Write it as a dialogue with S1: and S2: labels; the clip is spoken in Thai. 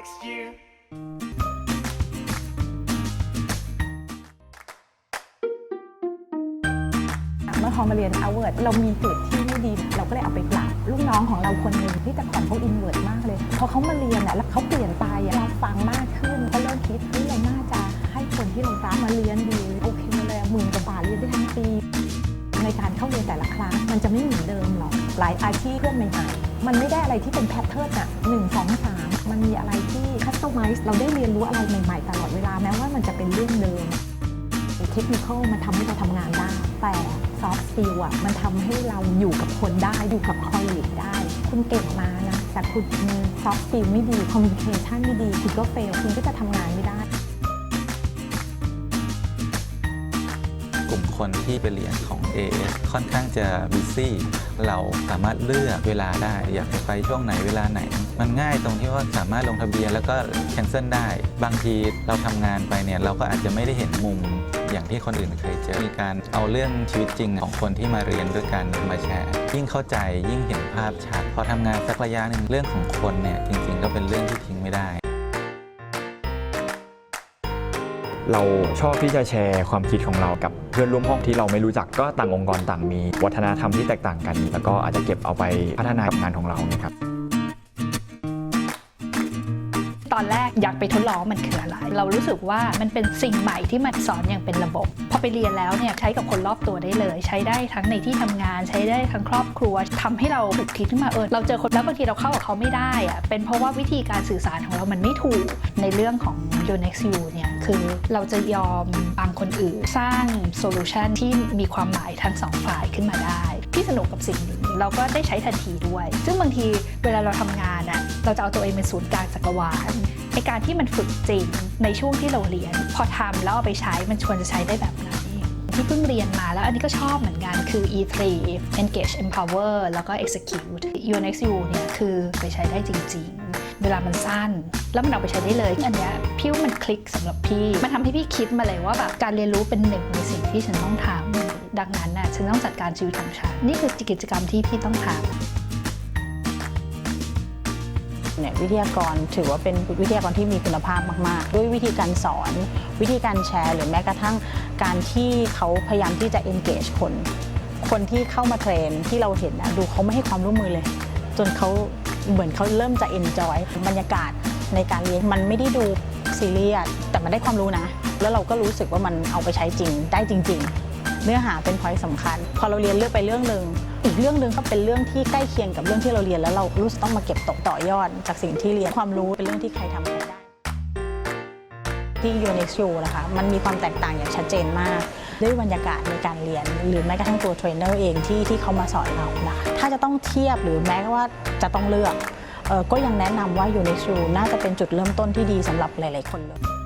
S1: next year.
S2: เมื่อพอมาเรียน o เวิร์ดเรามีจุดที่ไม่ดี เราก็เลยเอาไปปรับลูกน้องของเราคนหนึ่งที่แต่ก่อนเขาอินเวิร์ดมากเลย พอเขามาเรียนอะแล้วเขาเปลี่ยนไปเราฟังมากขึ้นก็เริ่มคิดเฮ้ยเราน่าจะให้คนที่เรารักมาเรียนดีโอเคเลยหมื่นกว่าบาทเรียนได้ทั้งปี ในการเข้าเรียนแต่ละคลาสมันจะไม่เหมือนเดิมหรอกหลายอาชีพเพื่อนใหม่ๆมันไม่ได้อะไรที่เป็นแพทเทิร์นอะหนึ่งสองสาม มันมีอะไรที่คัสตอมไมซ์เราได้เรียนรู้อะไรใหม่ๆ ตลอดเวลาแม้ว่ามันจะเป็นเรื่องเดิมเทคนิคมันทำให้เราทำงานได้ แต่ซอฟต์ส i ลอะมันทำให้เราอยู่กับคนได้ อยู่กับคอลลีกได้ คุณเก่งมานะ แต่คุณมีซอฟต์ส i ลไม่ดีคอมมิวนิเคชันไม่ดี คุณก็เฟล คุณก็จะทำงานไม่ได้
S3: กลุ่มคนที่ไปเรียนของ AS ค่อนข้างจะบิซี่เราสามารถเลือกเวลาได้ อยากจะไปช่วงไหนเวลาไหน มันง่ายตรงที่ว่าสามารถลงทะเบียนแล้วก็แคนเซิลได้ บางทีเราทำงานไปเนี่ยเราก็อาจจะไม่ได้เห็นมุมอย่างที่คนอื่นเคยเจอ มีการเอาเรื่องชีวิตจริงของคนที่มาเรียนด้วยกันมาแชร์ ยิ่งเข้าใจยิ่งเห็นภาพชัด พอทำงานสักระยะหนึ่งเรื่องของคนเนี่ยจริง ๆ ก็เป็นเรื่องที่ทิ้งไม่ได้
S4: เราชอบที่จะแชร์ความคิดของเรากับเพื่อนร่วมห้องที่เราไม่รู้จักก็ต่างองค์กรต่างมี วัฒนธรรมที่แตกต่างกัน แล้วก็อาจจะเก็บเอาไปพัฒนากับงานของเรานะครับ
S5: ตอนแรกอยากไปทดลองมันคืออะไร เรารู้สึกว่ามันเป็นสิ่งใหม่ที่มันสอนอย่างเป็นระบบ พอไปเรียนแล้วเนี่ยใช้กับคนรอบตัวได้เลย ใช้ได้ทั้งในที่ทำงาน ใช้ได้ทั้งครอบครัวทำให้เราถูกคิดขึ้นมาเออเราเจอคนแล้วบางทีเราเข้ากับเขาไม่ได้อะเป็นเพราะว่าวิธีการสื่อสารของเรามันไม่ถูกในเรื่องของ u n e x u เนี่ยคือเราจะยอมฟังคนอื่นสร้างโซลูชันที่มีความหมายทั้งสองฝ่ายขึ้นมาได้ พี่สนุกกับสิ่งนี้เราก็ได้ใช้ทันทีด้วย ซึ่งบางทีเวลาเราทำงานอะเราจะเอาตัวเองเป็นศูนย์กลางจักรวาลในการที่มันฝึกจริงในช่วงที่เราเรียน พอทำแล้วเอาไปใช้มันควรจะใช้ได้แบบไหนที่เพิ่งเรียนมาแล้วอันนี้ก็ชอบเหมือนกันคือ E3 Engage Empower แล้วก็ Execute UNXU เนี่ยคือไปใช้ได้จริง ๆ เวลามันสั้น แล้วมันเอาไปใช้ได้เลยอันนี้พี่ว่ามันคลิกสำหรับพี่ มันทำให้พี่คิดมาเลยว่าแบบการเรียนรู้เป็นหนึ่งในสิ่งที่ฉันต้องทำ ดังนั้นน่ะฉันต้องจัดการชีวิตของฉัน นี่คือกิจกรรมที่พี่ต้องทำ
S6: เนี่ยวิทยากรถือว่าเป็นวิทยากรที่มีคุณภาพมากๆ ด้วยวิธีการสอน วิธีการแชร์ หรือแม้กระทั่งการที่เขาพยายามที่จะ engage คน คนที่เข้ามาเทรนที่เราเห็นนะดูเขาไม่ให้ความร่วมมือเลย จนเขาเหมือนเขาเริ่มจะ enjoy บรรยากาศในการเรียนมันไม่ได้ดูซีเรียสแต่มันได้ความรู้นะ แล้วเราก็รู้สึกว่ามันเอาไปใช้จริงได้จริง ๆ เนื้อหาเป็นพอยต์สำคัญ พอเราเรียนเลือกไปเรื่องหนึ่งอีกเรื่องหนึ่งก็เป็นเรื่องที่ใกล้เคียงกับเรื่องที่เราเรียนแล้วเรารู้สึกต้องมาเก็บตกต่อยอด จากสิ่งที่เรียนความรู้เป็นเรื่องที่ใครทำใครได้ที่ UNXU นะคะมันมีความแตกต่างอย่างชัดเจนมาก ด้วยบรรยากาศในการเรียน หรือแม้กระทั่งตัวเทรนเนอร์เองที่ที่เขามาสอนเรานะคะถ้าจะต้องเทียบหรือแม้ว่าจะต้องเลือกออก็ยังแนะนำว่า UNXU น่าจะเป็นจุดเริ่มต้นที่ดีสำหรับหลาย ๆ คนเลย